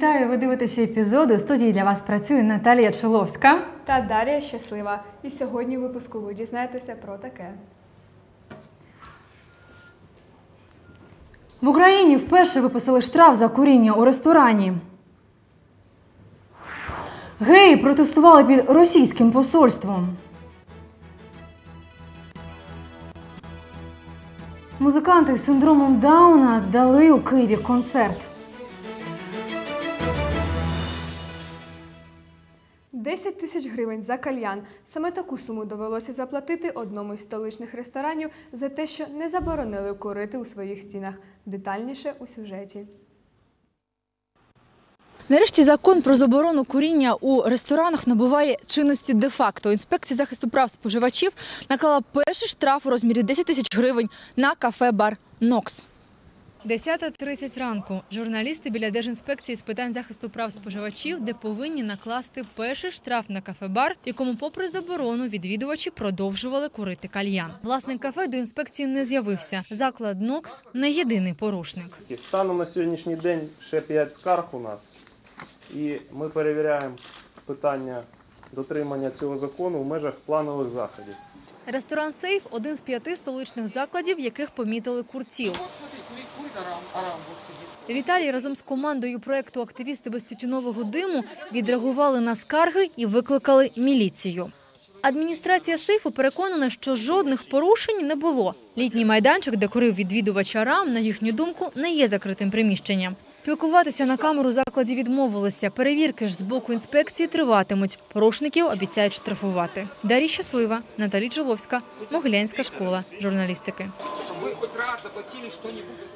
Вітаю! Ви дивитеся епізоди. У студії для вас працює Наталія Чоловська. Та Дар'я щаслива. І сьогодні у випуску ви дізнаєтеся про таке. В Україні вперше виписали штраф за куріння у ресторані. Геї протестували під російським посольством. Музиканти з синдромом Дауна дали у Києві концерт. 10 тисяч гривень за кальян. Саме таку суму довелося заплатити одному із столичних ресторанів за те, що не заборонили курити у своїх стінах. Детальніше у сюжеті. Нарешті закон про заборону куріння у ресторанах набуває чинності де-факто. Інспекція захисту прав споживачів наклала перший штраф у розмірі 10 тисяч гривень на кафе-бар Нокс. 10.30 ранку. Журналісти біля Держінспекції з питань захисту прав споживачів, де повинні накласти перший штраф на кафе-бар, якому, попри заборону, відвідувачі продовжували курити кальян. Власник кафе до інспекції не з'явився. Заклад Нокс не єдиний порушник. Станом на сьогоднішній день ще 5 скарг у нас. І ми перевіряємо питання дотримання цього закону в межах планових заходів. Ресторан Сейф один з п'яти столичних закладів, яких помітили курців. Віталій разом з командою проекту Активісти без тютюнового диму відреагували на скарги і викликали міліцію. Адміністрація сейфу переконана, що жодних порушень не було. Літній майданчик, де курив відвідувача рам, на їхню думку, не є закритим приміщенням. Спілкуватися на камеру закладі відмовилися. Перевірки ж з боку інспекції триватимуть. Порушників обіцяють штрафувати. Дар'я Щаслива, Наталі Чоловська, Могилянська школа журналістики.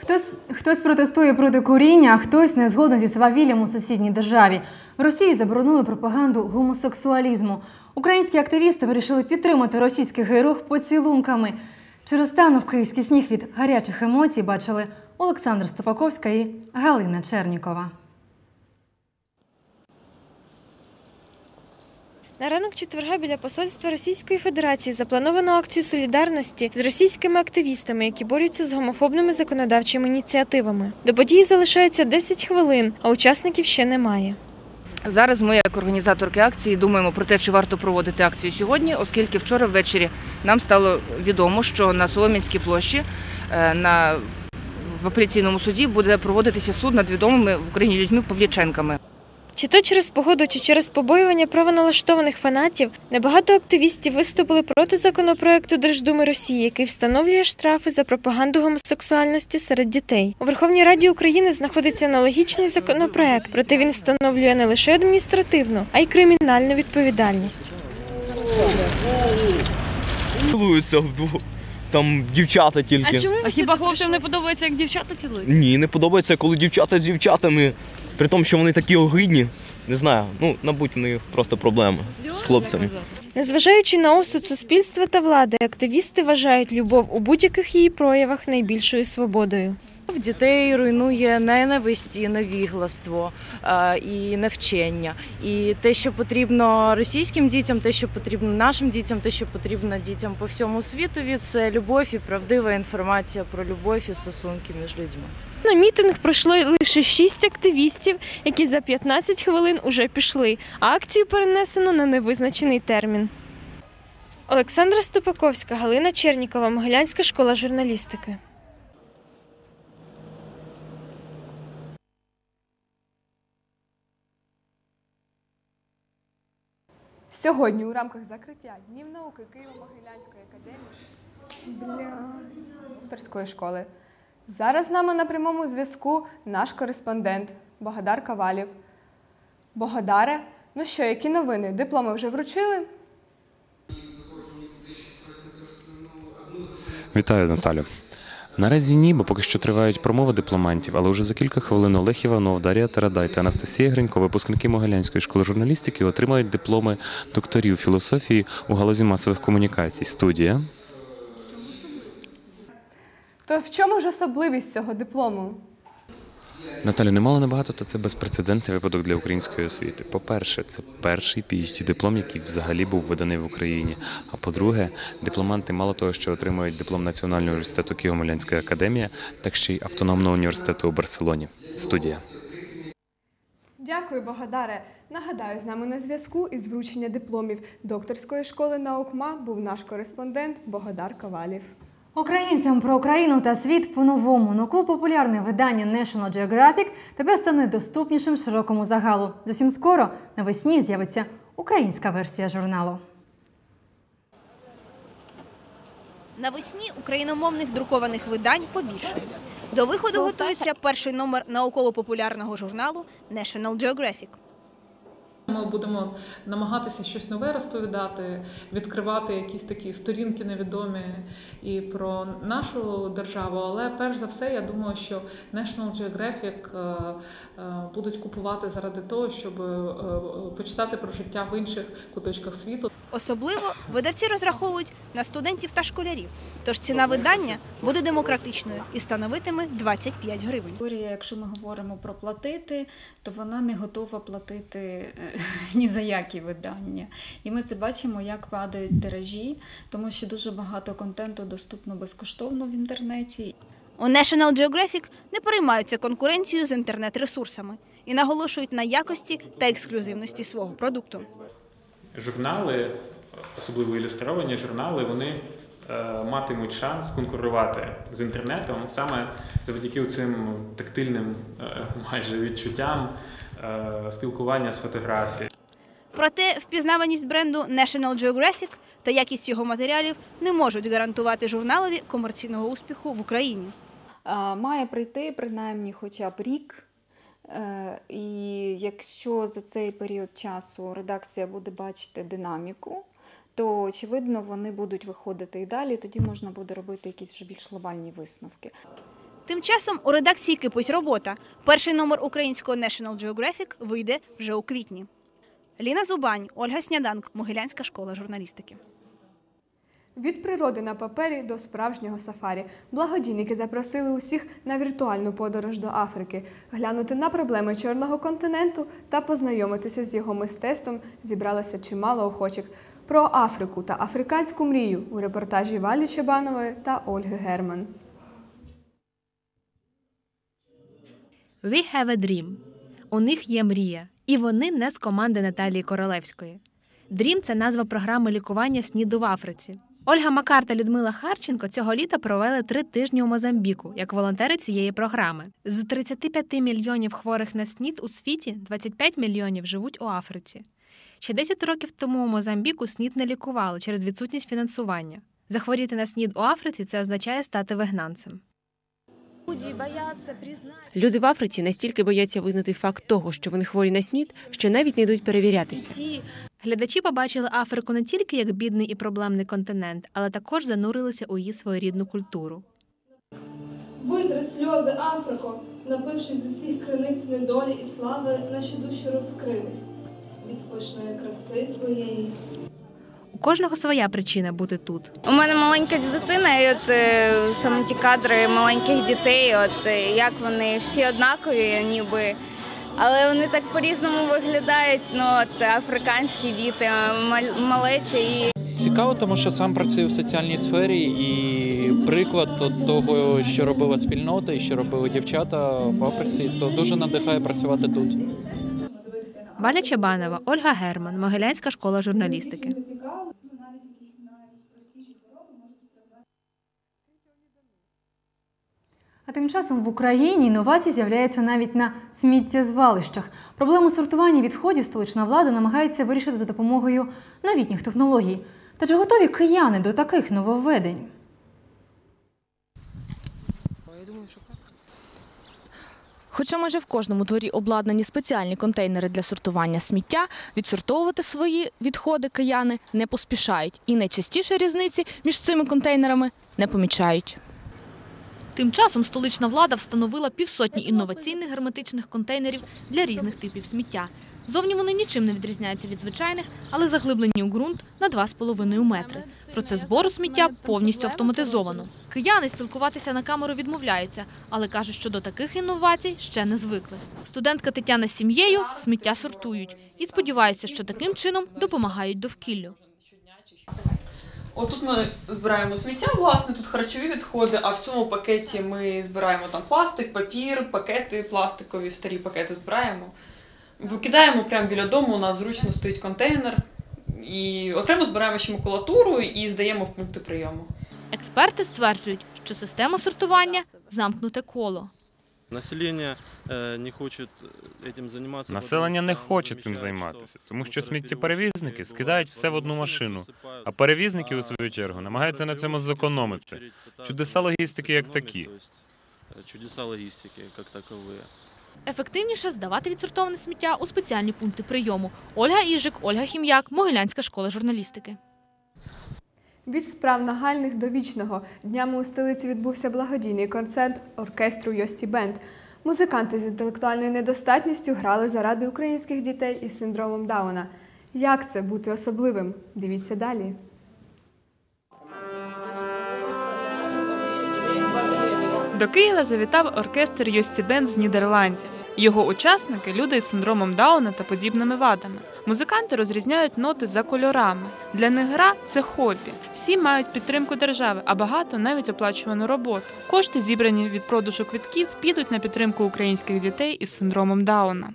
Хтось, хтось протестує проти куріння, а хтось не згоден зі свавіллям у сусідній державі. В Росії заборонили пропаганду гомосексуалізму. Українські активісти вирішили підтримати російських героїв поцілунками. Через стану в київський сніг від гарячих емоцій бачили Олександр Стопаковська і Галина Чернікова. На ранок четверга біля посольства Російської Федерації заплановано акцію солідарності з російськими активістами, які борються з гомофобними законодавчими ініціативами. До події залишається 10 хвилин, а учасників ще немає. Зараз ми, як організаторки акції, думаємо про те, чи варто проводити акцію сьогодні, оскільки вчора ввечері нам стало відомо, що на Солом'янській площі е, на в апеляційному суді буде проводитися суд над відомими в Україні людьми Павліченками. Чи то через погоду, чи через побоювання правоналаштованих фанатів, небагато активістів виступили проти законопроекту Держдуми Росії, який встановлює штрафи за пропаганду гомосексуальності серед дітей. У Верховній Раді України знаходиться аналогічний законопроект, проте він встановлює не лише адміністративну, а й кримінальну відповідальність. Цілуються вдвох. Там дівчата тільки. А хіба хлопцям не подобається, як дівчата цілують? Ні, не подобається, коли дівчата з дівчатами. При тому, що вони такі огидні. Не знаю, ну, мабуть, в них просто проблеми з хлопцями. Незважаючи на осуд суспільства та влади, активісти вважають любов у будь-яких її проявах найбільшою свободою. В дітей руйнує ненависть і невігластво е, і навчання. І те, що потрібно російським дітям, те, що потрібно нашим дітям, те, що потрібно дітям по всьому світові, це любов і правдива інформація про любов і стосунки між людьми. На мітинг пройшло лише шість активістів, які за 15 хвилин уже пішли, а акцію перенесено на невизначений термін. Олександра Ступаковська, Галина Чернікова, Могилянська школа журналістики. Сьогодні у рамках закриття Днів науки Києво-Могилянської академії авторської школи. Зараз з нами на прямому зв'язку наш кореспондент Богодар Кавалів. Богодаре, ну що, які новини? Дипломи вже вручили? Вітаю, Наталю. Наразі ні, бо поки що тривають промови дипломантів, але вже за кілька хвилин Олег Іванов, Дар'я Тарадай та Анастасія Гринько, випускники Могилянської школи журналістики, отримають дипломи докторів філософії у галузі масових комунікацій. Студія. То в чому ж особливість цього диплому? Наталю, немало небагато, та це безпрецедентний випадок для української освіти. По-перше, це перший phd диплом, який взагалі був виданий в Україні. А по-друге, дипломанти мало того, що отримують диплом Національного університету Києво-Могилянська академія, так ще й автономного університету у Барселоні. Студія. Дякую, Богодаре. Нагадаю, з нами на зв'язку із вручення дипломів докторської школи наук МА був наш кореспондент Богодар Ковалів. Українцям про Україну та світ по-новому науково-популярне видання National Geographic тепер стане доступнішим широкому загалу. Зовсім скоро навесні з'явиться українська версія журналу. Навесні україномовних друкованих видань побільшає. До виходу готується перший номер науково-популярного журналу National Geographic. Ми будемо намагатися щось нове розповідати, відкривати якісь такі сторінки невідомі і про нашу державу. Але перш за все, я думаю, що National Geographic е, е, будуть купувати заради того, щоб е, почитати про життя в інших куточках світу. Особливо видавці розраховують на студентів та школярів. Тож ціна видання буде демократичною і становитиме 25 гривень. Якщо ми говоримо про платити, то вона не готова платити ні за які видання. І ми це бачимо, як падають тиражі, тому що дуже багато контенту доступно безкоштовно в інтернеті. У National Geographic не переймаються конкуренцією з інтернет-ресурсами і наголошують на якості та ексклюзивності свого продукту. Журнали, особливо ілюстровані журнали, вони е, матимуть шанс конкурувати з інтернетом саме завдяки цим тактильним е, майже відчуттям спілкування з фотографії. Проте впізнаваність бренду National Geographic та якість його матеріалів не можуть гарантувати журналові комерційного успіху в Україні. Має прийти принаймні хоча б рік. Е, І якщо за цей період часу редакція буде бачити динаміку, то очевидно вони будуть виходити і далі. Тоді можна буде робити якісь вже більш глобальні висновки. Тим часом у редакції кипить робота. Перший номер українського National Geographic вийде вже у квітні. Ліна Зубань, Ольга Сняданк, Могилянська школа журналістики. Від природи на папері до справжнього сафарі благодійники запросили усіх на віртуальну подорож до Африки, глянути на проблеми чорного континенту та познайомитися з його мистецтвом зібралося чимало охочих. Про Африку та африканську мрію у репортажі Валі Чебанової та Ольги Герман. We have a dream. У них є мрія, і вони не з команди Наталії Королевської. Dream – це назва програми лікування СНІДу в Африці. Ольга Макар та Людмила Харченко цього літа провели три тижні у Мозамбіку як волонтери цієї програми. З 35 мільйонів хворих на СНІД у світі 25 мільйонів живуть у Африці. Ще 10 років тому у Мозамбіку СНІД не лікували через відсутність фінансування. Захворіти на СНІД у Африці це означає стати вигнанцем. Люди в Африці настільки бояться визнати факт того, що вони хворі на снід, що навіть не йдуть перевірятися. Глядачі побачили Африку не тільки як бідний і проблемний континент, але також занурилися у її своєрідну культуру. Витри сльози, Африко, напившись з усіх криниць недолі і слави, наші душі розкрились від пишної краси твоєї. Кожного своя причина бути тут. У мене маленька дитина, і от саме ті кадри маленьких дітей, от е, як вони всі однакові, ніби. Але вони так по-різному виглядають. Ну от африканські діти, малечі і Цікаво, тому що сам працюю в соціальній сфері, і приклад от того, що робила спільнота і що робили дівчата в Африці, то дуже надихає працювати тут. Валя Чебанова, Ольга Герман, Могилянська школа журналістики. Тим часом в Україні інновації з'являються навіть на сміттєзвалищах. Проблему сортування відходів столична влада намагається вирішити за допомогою новітніх технологій. Та чи готові кияни до таких нововведень? Хоча майже в кожному дворі обладнані спеціальні контейнери для сортування сміття, відсортовувати свої відходи кияни не поспішають. І найчастіше різниці між цими контейнерами не помічають. Тим часом столична влада встановила півсотні інноваційних герметичних контейнерів для різних типів сміття. Зовні вони нічим не відрізняються від звичайних, але заглиблені у ґрунт на 2,5 метри. Процес збору сміття повністю автоматизовано. Кияни спілкуватися на камеру відмовляються, але кажуть, що до таких інновацій ще не звикли. Студентка Тетяна з сім'єю сміття сортують і сподівається, що таким чином допомагають довкіллю. Отут ми збираємо сміття, власне, тут харчові відходи, а в цьому пакеті ми збираємо там пластик, папір, пакети пластикові, старі пакети збираємо. викидаємо прямо біля дому, у нас зручно стоїть контейнер. І окремо збираємо ще макулатуру і здаємо в пункти прийому. Експерти стверджують, що система сортування замкнуте коло. Населення е, не хоче цим займатися. Населення не хоче цим займатися, тому що сміттєперевізники скидають все в одну машину, а перевізники, у свою чергу, намагаються на цьому зекономити. Чудеса логістики як такі. Чудеса логістики, як такові. Ефективніше здавати відсортоване сміття у спеціальні пункти прийому. Ольга Іжик, Ольга Хім'як, Могилянська школа журналістики. Від справ нагальних до вічного днями у столиці відбувся благодійний концерт оркестру Йості Бенд. Музиканти з інтелектуальною недостатністю грали заради українських дітей із синдромом Дауна. Як це бути особливим? Дивіться далі. До Києва завітав оркестр Йості Бенд з Нідерландів. Його учасники люди із синдромом Дауна та подібними вадами. Музиканти розрізняють ноти за кольорами. Для них гра це хобі. Всі мають підтримку держави, а багато навіть оплачувану роботу. Кошти, зібрані від продажу квитків, підуть на підтримку українських дітей із синдромом Дауна.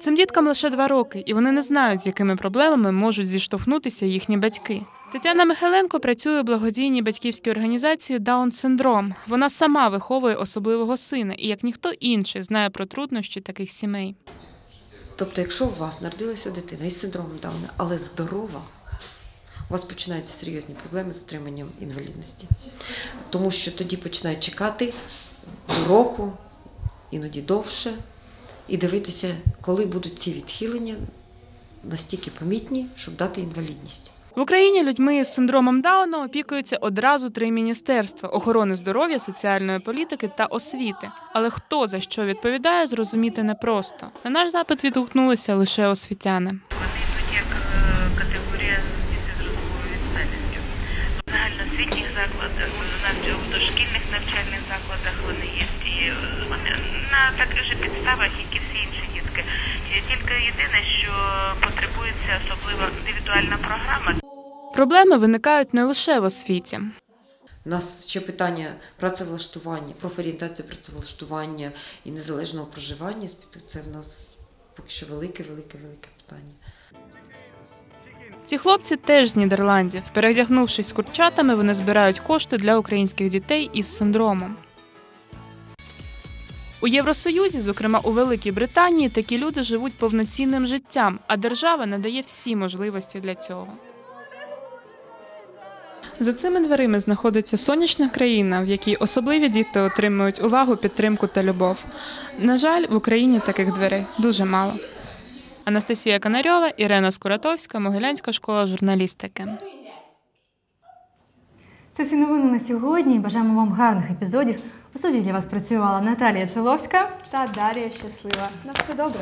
Цим діткам лише два роки, і вони не знають, з якими проблемами можуть зіштовхнутися їхні батьки. Тетяна Михайленко працює у благодійній батьківській організації Даун Синдром. Вона сама виховує особливого сина і, як ніхто інший, знає про труднощі таких сімей. Тобто, якщо у вас народилася дитина із синдромом Дауна, але здорова, у вас починаються серйозні проблеми з отриманням інвалідності. Тому що тоді починають чекати до року, іноді довше, і дивитися, коли будуть ці відхилення настільки помітні, щоб дати інвалідність. В Україні людьми із синдромом Дауна опікуються одразу три міністерства охорони здоров'я, соціальної політики та освіти. Але хто за що відповідає, зрозуміти непросто. На наш запит відгукнулися лише освітяни. Вони йдуть як категорія дітей з розумовою відсталістю. В загальноосвітніх закладах, в дошкільних навчальних закладах вони є. І вони на таких же підставах, як і всі інші дітки. Тільки єдине, що потребується особлива індивідуальна програма. Проблеми виникають не лише в освіті. У нас ще питання працевлаштування, профорієнтація працевлаштування і незалежного проживання. Це в нас поки що велике, велике, велике питання. Ці хлопці теж з Нідерландів. Передягнувшись курчатами, вони збирають кошти для українських дітей із синдромом. У Євросоюзі, зокрема у Великій Британії, такі люди живуть повноцінним життям, а держава надає всі можливості для цього. За цими дверима знаходиться сонячна країна, в якій особливі діти отримують увагу, підтримку та любов. На жаль, в Україні таких дверей дуже мало. Анастасія Канарьова, Ірена Скуратовська, Могилянська школа журналістики. Це всі новини на сьогодні. Бажаємо вам гарних епізодів. У студії для вас працювала Наталія Чоловська та Дар'я Щаслива. На все добре.